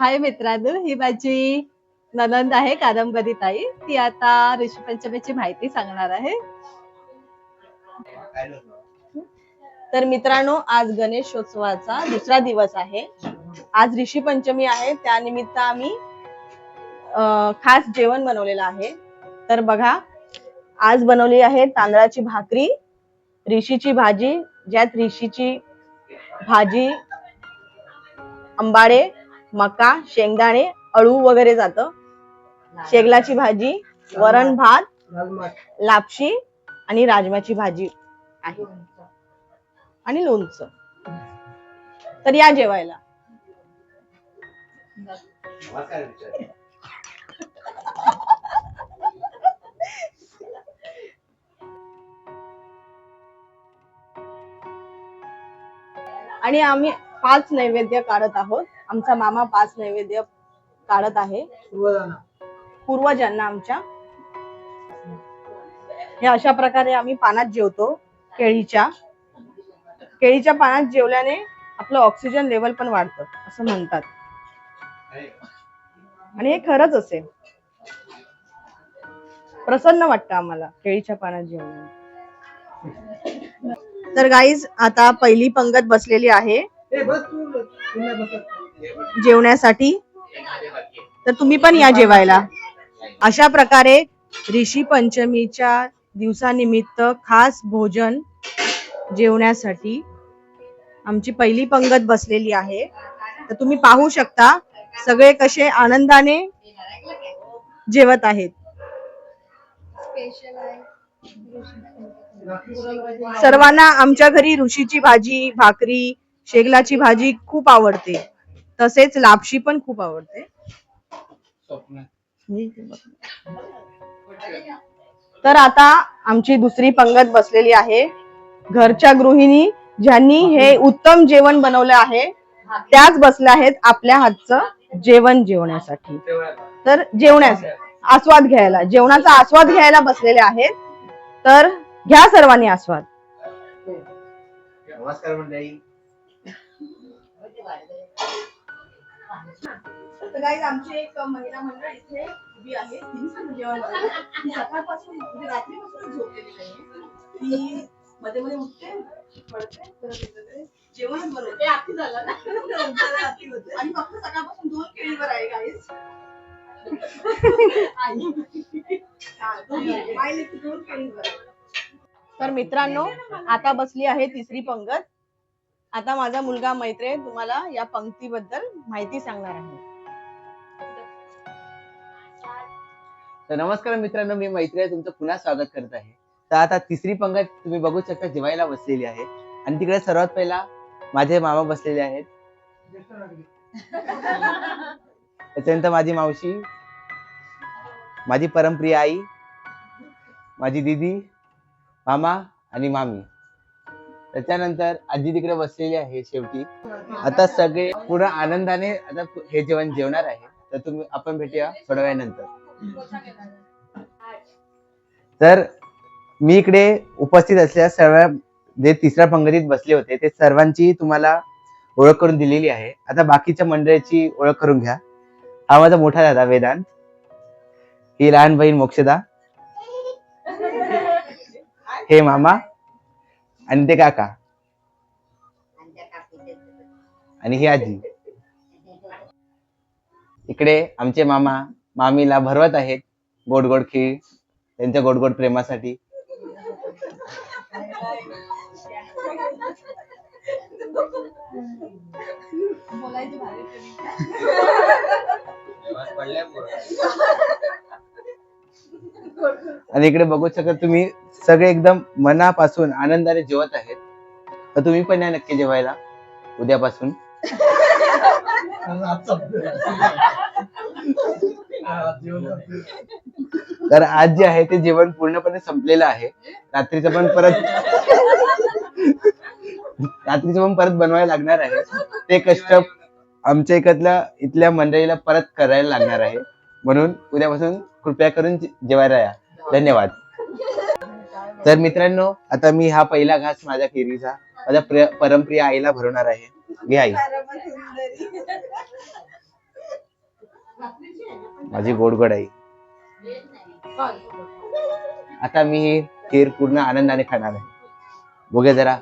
हाय मित्रांनो ही माझी ननंद आहे कादंबरी ताई. ती आता ऋषीपंचमीची माहिती सांगणार आहे. तर मित्रांनो आज गणेशोत्सवाचा दुसरा दिवस आहे. आज ऋषी पंचमी आहे त्यानिमित्त आम्ही अं, खास जेवण बनवलेलं आहे. तर बघा आज बनवली आहे तांदळाची भाकरी ऋषीची भाजी ज्यात ऋषीची भाजी आंबाडे मका शेंगदाणे अळू वगैरे जातं. शेगलाची भाजी वरण भात लापशी आणि राजमाची भाजी आहे. आणि लोणचं. तर या जेवायला. आणि आम्ही पाच नैवेद्य काढत आहोत. आमचा मामा पाच नैवेद्य काढत आहे. पूर्वजांना आमच्या. हे अशा प्रकारे आम्ही पानात जेवतो केळीच्या. केळीच्या पानात जेवल्याने आपलं ऑक्सिजन लेवल पण वाढतं असं म्हणतात. आणि हे खरंच असेल. प्रसन्न वाटतं आम्हाला केळीच्या पानात जेवल्याने. तर गाईज आता पहिली पंगत बसलेली आहे. जेवण्यासाठी. तर तुम्ही पण या जेवायला. अशा प्रकारे ऋषी पंचमीच्या दिवसानिमित्त खास भोजन जेवण्यासाठी आमची पहिली पंगत बसलेली आहे. तर तुम्ही पाहू शकता सगळे कसे आनंदाने जेवत आहेत. सर्वांना आमच्या घरी ऋषीची भाजी भाकरी शेगलाची भाजी खूप आवडते. तसेच लापशी पण खूप आवडते. तर आता आमची दुसरी पंगत बसलेली आहे. घरच्या गृहिणी ज्यांनी हे उत्तम जेवण बनवलं आहे त्याच बसल्या आहेत आपल्या हातचं जेवण जेवण्यासाठी. तर जेवण्याचा आस्वाद घ्यायला जेवणाचा आस्वाद घ्यायला बसलेले आहेत. तर घ्या सर्वांनी आस्वाद. नमस्कार मंडळी. तर guys, आमची एक महिला मंडळ इथे उभी आहे तिने पण जेवण. ती सकाळपासून म्हणजे रात्रीपासून झोपलेली नाहीये ती मध्ये मध्ये उठते पडते परत येते. जेवणच बनवते आती झालं ना आती होते. आणि फक्त सकाळपासून दोन केळीवर आहे गाईस दोन केळीवर आहे. तर मित्रांनो आता बसली आहे तिसरी पंगत आता माझा मुलगा मैत्रे तुम्हाला या पंक्तीबद्दल माहिती सांगणार आहे तर नमस्कार मित्रांनो मी मैत्री तुमचं पुन्हा स्वागत करत आहे. तर आता तिसरी पंगत तुम्ही बघू शकता जेवायला बसलेली आहे. आणि तिकडे सर्वात पहिला माझे मामा बसलेले आहेत. त्याच्यानंतर माझी मावशी माझी परमप्रिय आई माझी दीदी मामा आणि मामी. त्याच्यानंतर आजी तिकडे बसलेली आहे शेवटी. आता सगळे पूर्ण आनंदाने आता हे जेवण जेवणार आहे. तर तुम्ही आपण भेटूया थोड्या वेळानंतर. तर मी इकडे उपस्थित असलेल्या सर्व जे तिसऱ्या पंगतीत बसले होते ते सर्वांची तुम्हाला ओळख करून दिलेली आहे. आता बाकीच्या मंडळीची ओळख करून घ्या. हा माझा मोठा दादा वेदांत. ही लहान बहीण मोक्षदा. हे मामा आणि ते काका. आणि ही आजी. इकडे आमचे मामा मामीला भरवत आहेत गोड गोड खीर त्यांच्या गोड गोड प्रेमासाठी. आणि इकडे बघू शकता तुम्ही सगळे एकदम मनापासून आनंदाने जेवत आहेत. तर तुम्ही पण या नक्की जेवायला उद्यापासून. तर आज जे आहे ते जेवण पूर्णपणे संपलेलं आहे. रात्रीचं पण परत रात्रीचं पण परत बनवायला लागणार आहे. ते कष्ट आमच्या इकडल्या इथल्या मंडळीला परत करायला लागणार आहे. म्हणून उद्यापासून कृपया करून जेवायला या. धन्यवाद. तर मित्रांनो आता मी हा पहिला घास माझ्या खिरीचा माझ्या परमप्रिय आईला भरवणार आहे. घे आई. माझी गोड गोड आई. आता मी ही खीर पूर्ण आनंदाने खाणार आहे. बघूया जरा.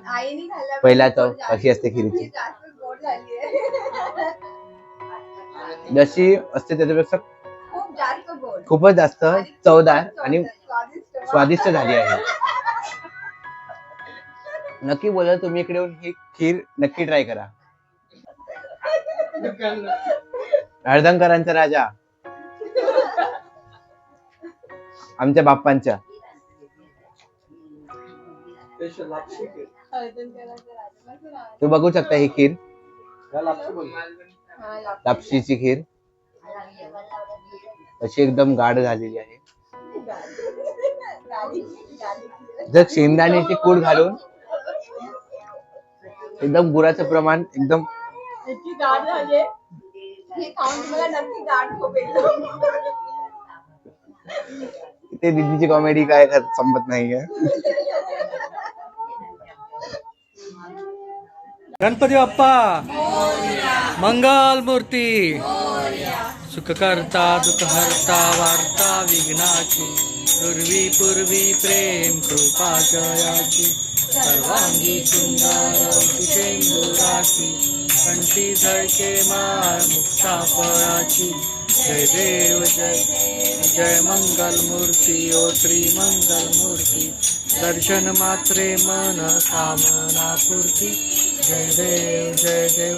पहिला चव कशी असते खीरची? जशी असते त्याच्यापेक्षा खूप जास्त गोड. खूपच जास्त चवदार आणि स्वादिष्ट. झाली आहे. नक्की बोला तुम्ही इकडे येऊन ही खीर नक्की ट्राय करा. हळदंकरांचा राजा. आमच्या बाप्पांच्या. तू बघू शकता ही खीर. लापशीची खीर. अशी एकदम गाढ झालेली आहे. जर शेंगदाण्याची कूड घालून एकदम गुराचं प्रमाण एकदम हे खाऊन तुम्हाला नक्की गाठ झोपेल ते दिदीची कॉमेडी काय संपत नाहीये. गणपती बाप्पा मंगल मूर्ती सुखकर्ता दुःखहर्ता वार्ता विघ्नाची पूर्वी पूर्वी प्रेम कृपा जयाची सर्वांगी सुंदर कंठी धडके माळ मुक्ता फळाची जय देव जय जय मंगल मूर्ती ओ श्री मंगल मूर्ती. दर्शन मात्रे मन कामना पूर्ती. जय देव जय देव.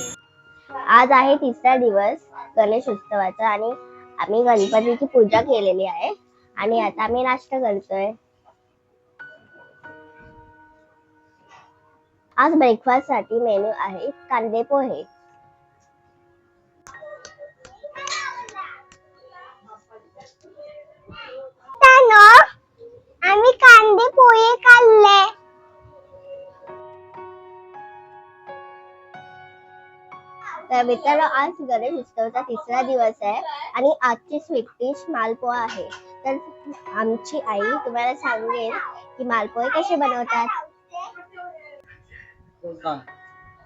आज आहे तिसरा दिवस गणेश उत्सवाचा आणि आम्ही गणपतीची पूजा केलेली आहे. आणि आता आम्ही नाश्ता करतोय. आज ब्रेकफास्टसाठी मेनू आहे कांदे पोहे. आम्ही कांदे पोहे खाल्ले. तर मित्रांनो आज गणेश उत्सवाचा तिसरा दिवस आहे आणि आजची स्वीट डिश मालपोहा आहे. तर आमची आई तुम्हाला सांगेल की मालपोहे कसे बनवतात.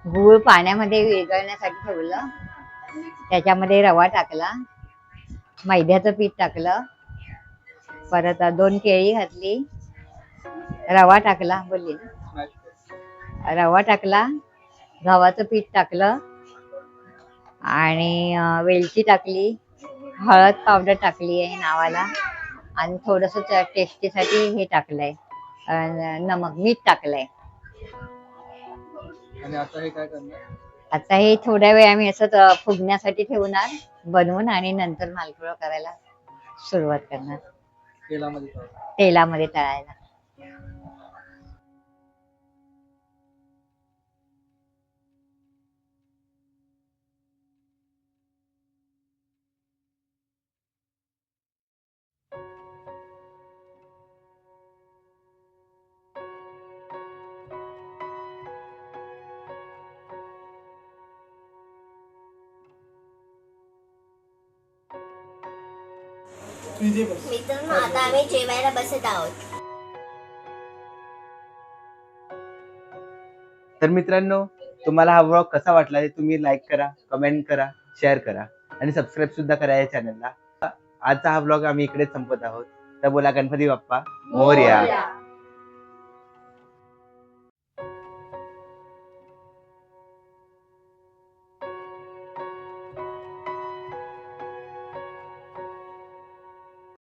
गूळ पाण्यामध्ये विरघळण्यासाठी ठेवलं. त्याच्यामध्ये रवा टाकला. मैद्याचं पीठ टाकलं. परत दोन केळी घातली. रवा टाकला बोलली. ना रवा टाकला गव्हाचं पीठ टाकलं आणि वेलची टाकली. हळद पावडर टाकली आहे नावाला. आणि थोडस टेस्टीसाठी हे टाकलंय. नमक मीठ टाकलंय. आणि आता हे काय करणार? आता हे थोड्या वेळ आम्ही असंच अं, फुगण्यासाठी ठेवणार बनवून आणि नंतर मालपुरा करायला सुरुवात करणार. तेलामध्ये. तेलामध्ये तळायला. मित्रांनो आता आम्ही जेवायला बसत आहोत. तर मित्रांनो तुम्हाला हा ब्लॉग कसा वाटला ते तुम्ही लाईक करा कमेंट करा शेअर करा आणि सबस्क्राईब सुद्धा करा या चॅनलला आजचा हा ब्लॉग आम्ही इकडेच संपत आहोत. तर बोला गणपती बाप्पा मोरया.